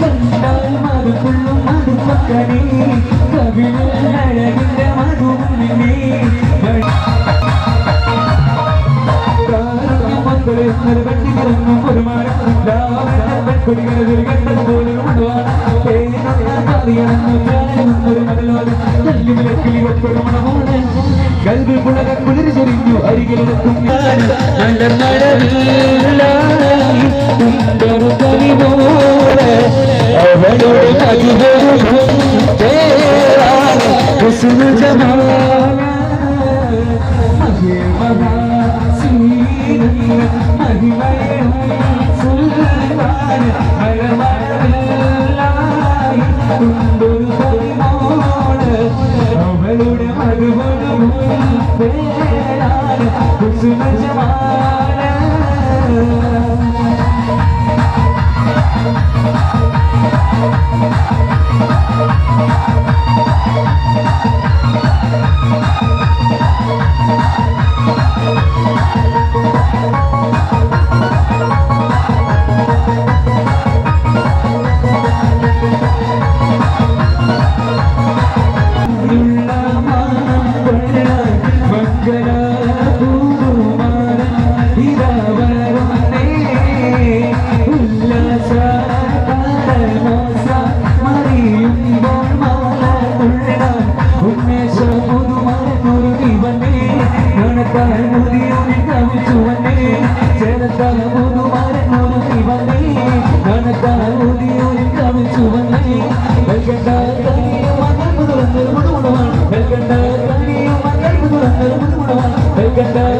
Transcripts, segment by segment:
കണ്ടാൽ മറുപുള്ളും മറുപക്കനെ കവിളിൽ അഴകിന്റെ മധുമിനെ മക്കളെ വെട്ടി കിടന്നു മരം കൊടികളെ ഒരു ഒരു മടലോട് തല്ലിവിലക്കിളി ഒക്കൊരു മണമോടെ കൽവി പുളക കുളിരി ചൊരിഞ്ഞു അരികിലെത്തും ഞാൻ നല്ല മഴവില്ലായി ഉണ്ടൊരു കനിവോടെ അവളുടെ മധുരവും തേടാൻ Tonight, together.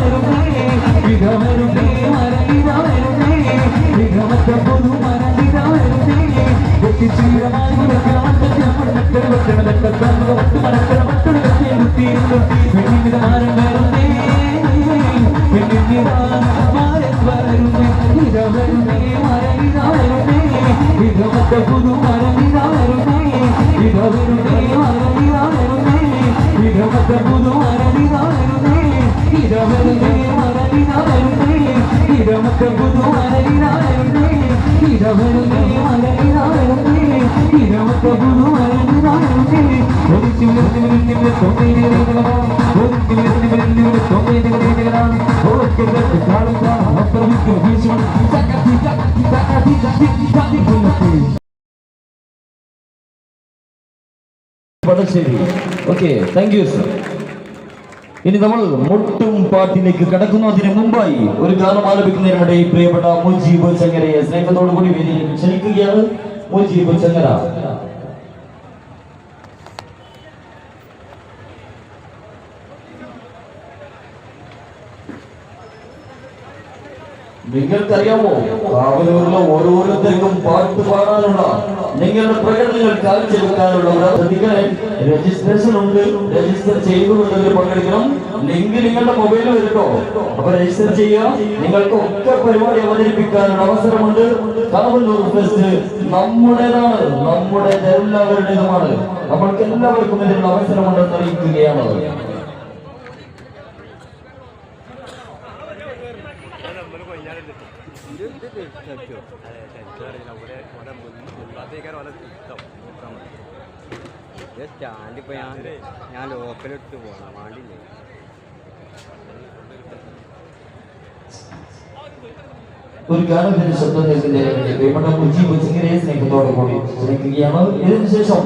Brother City. Okay, thank you, sir. ഇനി നമ്മൾ മുട്ടും പാട്ടിലേക്ക് കടക്കുന്നതിന് മുമ്പായി ഒരു ഗാനം ആലപിക്കുന്നതിനിടെ പ്രിയപ്പെട്ട മുജീബ് ചങ്ങരയെ സ്നേഹത്തോടു കൂടി വേദിയിലേക്ക് ക്ഷണിക്കുകയാണ്. മുജീബ് ചങ്ങര. നിങ്ങൾക്കറിയാമോ? കാവലൂരിലെ ഓരോരുത്തർക്കും പാട്ട് പാടാനുള്ള നിങ്ങളുടെ പ്രകടനങ്ങൾ കാഴ്ചവെക്കാനുള്ള ശ്രദ്ധിക്കണേ രജിസ്ട്രേഷൻ ഉണ്ട് രജിസ്റ്റർ ചെയ്തുകൊണ്ടെങ്കിൽ പങ്കെടുക്കണം. ലിങ്ക് നിങ്ങളുടെ മൊബൈലിൽ വരട്ടോ. അപ്പൊ രജിസ്റ്റർ ചെയ്യുക. നിങ്ങൾക്ക് ഒക്കെ പരിപാടി അവതരിപ്പിക്കാനുള്ള അവസരമുണ്ട്. കാവലൂർ ഫെസ്റ്റ് നമ്മുടേതാണ്. നമ്മുടെ എല്ലാവരുടേതുമാണ്. നമ്മൾക്ക് എല്ലാവർക്കും ഇതിനുള്ള അവസരമുണ്ടെന്ന് അറിയിക്കുകയാണ് ഓനെ മുന്ന് മുമ്പാത്തേക്കാർ ഓനെ തിരുത്തം ഞാൻ ഞാൻ ലോക്കലെടുത്ത് പോകണം വേണ്ടിയില്ല ഒരു ഗാനത്തിന്റെ ശബ്ദം കേൾക്കില്ലേ പ്രിയപ്പെട്ട കൊച്ചി കൊച്ചിങ്ങനെ സ്നേഹത്തോടെ കൂടി ശ്രമിക്കുകയാണ്. ഇതിനുശേഷം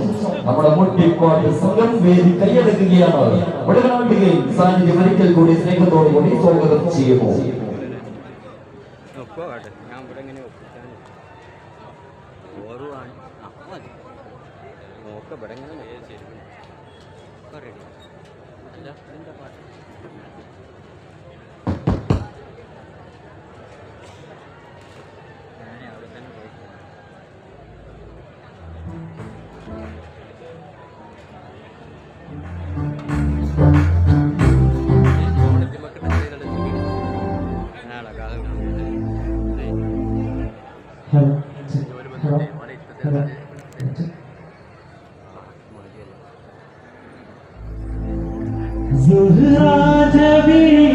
നമ്മുടെ മുട്ടിക്കോട്ട് സ്വന്തം വേദി കൈയടക്കുകയാണ്. വടകനാട്ടുകയും സാന്നിധ്യം ഒരിക്കൽ കൂടി സ്നേഹത്തോടെ കൂടി സ്വാഗതം ചെയ്യുന്നു. ഒക്കെ ഇവിടെ എങ്ങനെ പാട്ട് زهرة بي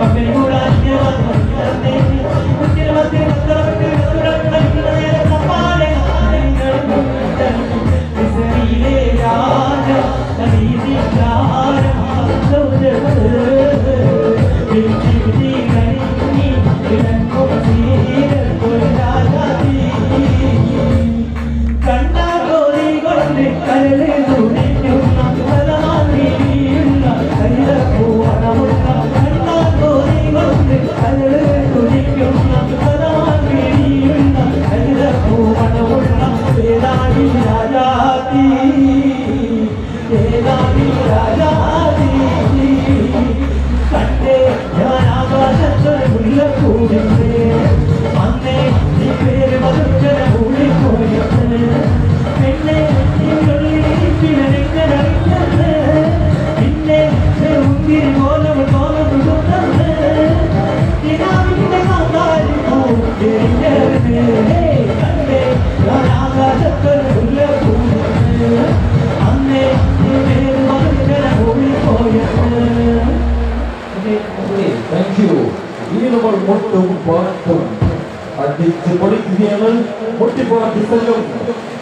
Amém. Yeah.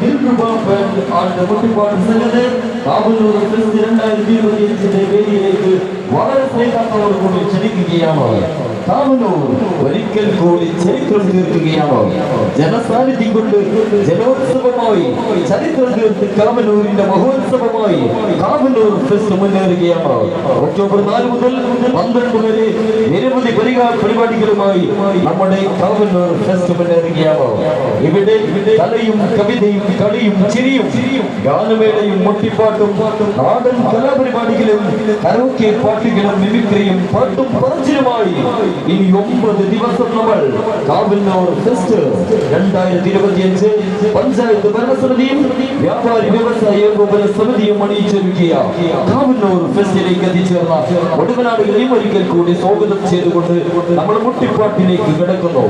തിരുക്കുപാപ്പൻ ആണ്ട് മുട്ടിപ്പാട്ട് സംഘത്തെ കാവലൂർ ഫെസ്റ്റ് രണ്ടായിരത്തി ഇരുപത്തിയഞ്ചിന്റെ വേദിയിലേക്ക് വളരെ സ്നേഹത്തോടു ക്ഷണിക്കുകയാണ് കാവലൂർ ഒരിക്കൽ കൂടി ചരിത്രം തീർക്കുകയാണോ ജനസാന്നിധ്യം കൊണ്ട് ജലോത്സവമായി ചരിത്രം തീർത്ത് കാമനൂരിന്റെ മഹോത്സവമായി കാമനൂർ ഫെസ്റ്റ് മുന്നേറുകയാണോ ഒക്ടോബർ നാല് മുതൽ പന്ത്രണ്ട് വരെ നിരവധി പരിപാടികളുമായി നമ്മുടെ കാമനൂർ ഫെസ്റ്റ് മുന്നേറുകയാണോ ഇവിടെ കലയും കവിതയും കളിയും ചിരിയും ഗാനമേളയും മുട്ടിപ്പാട്ടും നാടൻ കലാപരിപാടികളും കരോക്കെ പാട്ടുകളും മിമിക്രിയും പാട്ടും പറച്ചിലുമായി ഇനി ഒമ്പത് ദിവസം നമ്മൾ കാവന്നൂർ ഫെസ്റ്റ് രണ്ടായിരത്തി പഞ്ചായത്ത് ഭരണസമിതിയും വ്യാപാരി വ്യവസായ ഏകോപന സമിതിയും അണിയിച്ചൊരുക്കിയ ഫെസ്റ്റിലേക്ക് എത്തിച്ചേർന്ന ഒടുവനാടുകളെയും ഒരിക്കൽ കൂടി സ്വാഗതം ചെയ്തുകൊണ്ട് നമ്മൾ മുട്ടിപ്പാട്ടിലേക്ക് കിടക്കുന്നു.